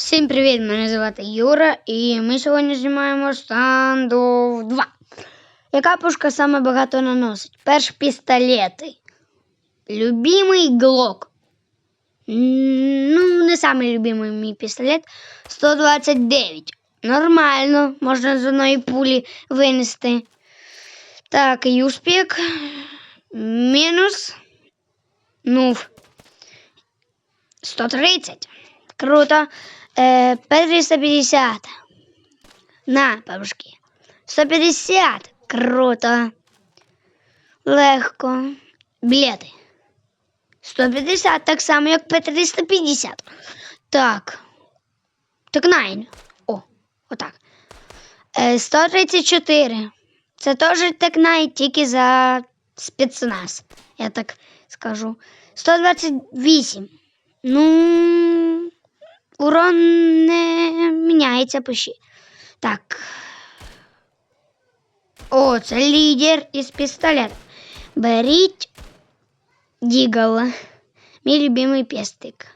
Всім привіт! Мене звати Юра, і ми сьогодні знімаємо стандоф 2. Яка пушка саме багато наносить? Перш пістолети. Любимий глок. Ну, не самий любимий мій пістолет. 129. Нормально, можна з одної пулі винести. Так, юспік. Мінус. Ну, 130. Круто. Е, П-350. На, бабушки. 150. Круто. Легко. Білети. 150, так само, як П-350. Так. Так найн. О, отак. Е, 134. Це теж так найн, тільки за спецназ. Я так скажу. 128. Ну, урон не міняється пиші. Так. О, це лідер із пістолета. Беріть Дігала. Мій любимий пестик.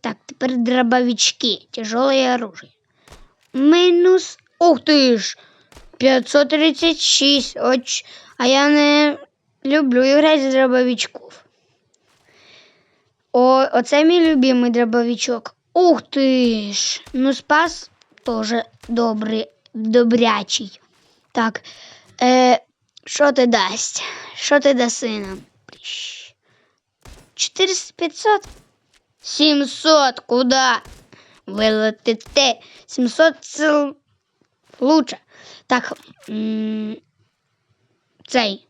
Так, тепер дробовички. Тяжелое оружие. Мінус. Ух ти ж! 536. Оч... А я не люблю грати з дробовичків. О, оце мій любимий дробовичок. Ух ти ж! Ну, спас теж добрий, добрячий. Так. Е, що ти дасть? Що ти даси нам? 400 500? 700 куда? Вилетите. 700 це лучше. Так. Цей.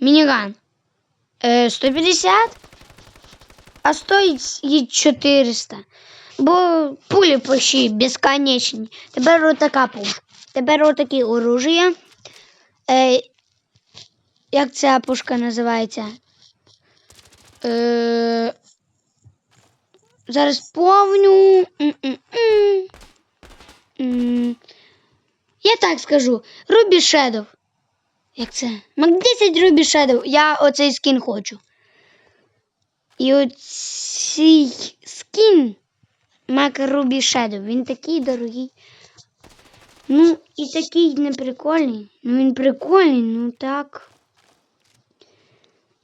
Мініган. Е, 150? А стоїть їй 400. Бо пулі пощі безконечні. Тепер отака пушка. Тепер отакі оружия. Е, як ця пушка називається? Е, зараз помню. М-м-м. М, Я так скажу. Рубі. Як це? Мак 10 Рубі Shadow. Я оцей скін хочу. І оцей скін Мак Рубі Shadow, він такий дорогий. Ну, і такий неприкольний. Ну він прикольний, ну так.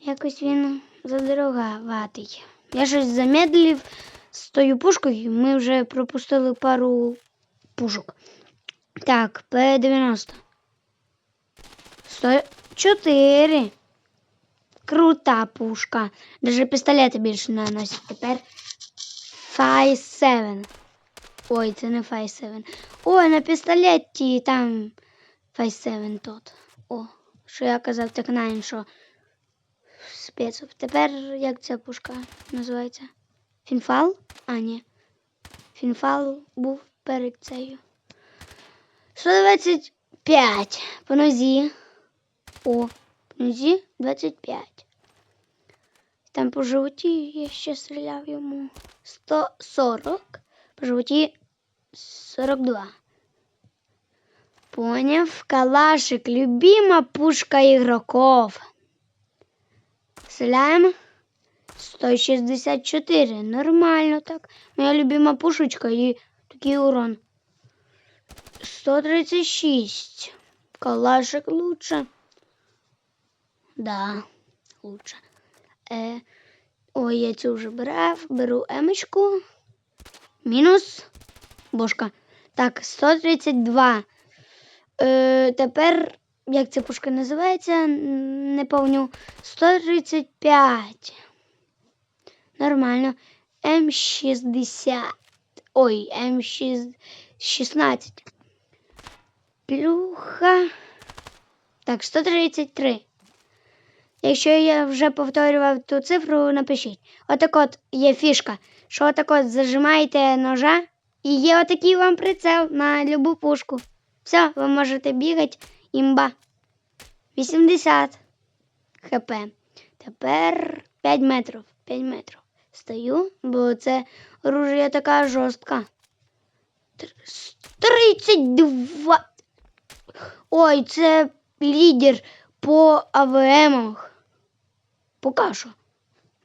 Якось він задороговатий. Я щось замедлив з тою пушкою, ми вже пропустили пару пушок. Так, П-90. 104. Крута пушка. Даже пістолети більше наносять. Тепер 5-7. Ой, це не 5-7. Ой, на пістолеті там 5-7 тот. О, що я казав, так на що спецов. Тепер як ця пушка називається? Фінфал? А, ні. Фінфал був перед цією. 125 по нозі. О, по нозі 25. Там по животі я ще стріляв йому 140, по животі 42. Поняв, калашик, любима пушка игроков. Стріляємо 164. Нормально так. Моя любима пушечка і такий урон. 136. Калашик лучше. Да, лучше. Е, ой, я цю вже брав. Беру емочку. Мінус. Бошка. Так, 132. Е, тепер, як ця пушка називається, не помню. 135. Нормально. М60. Ой, М16. Плюха. Так, 133. Якщо я вже повторював ту цифру, напишіть. Отак от є фішка, що отак от зажимаєте ножа і є отакий вам прицел на любу пушку. Все, ви можете бігати імба. 80 хп. Тепер 5 метрів. 5 метрів. Стою, бо це оружие така жорстка. Тр- 32. Ой, це лідер по АВМах. Поки що.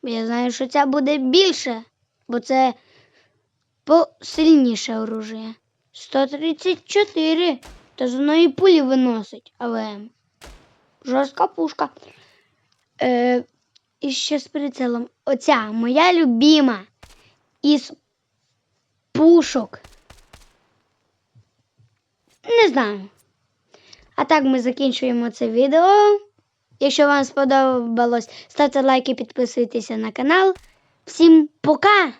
Я знаю, що ця буде більше, бо це посильніше оружие. 134. То з одної пулі виносить, але жорстка пушка. Е, і ще з прицелом. Оця моя любима із пушок. Не знаю. А так ми закінчуємо це відео. Якщо вам сподобалось, ставте лайки, підписуйтеся на канал. Всім пока!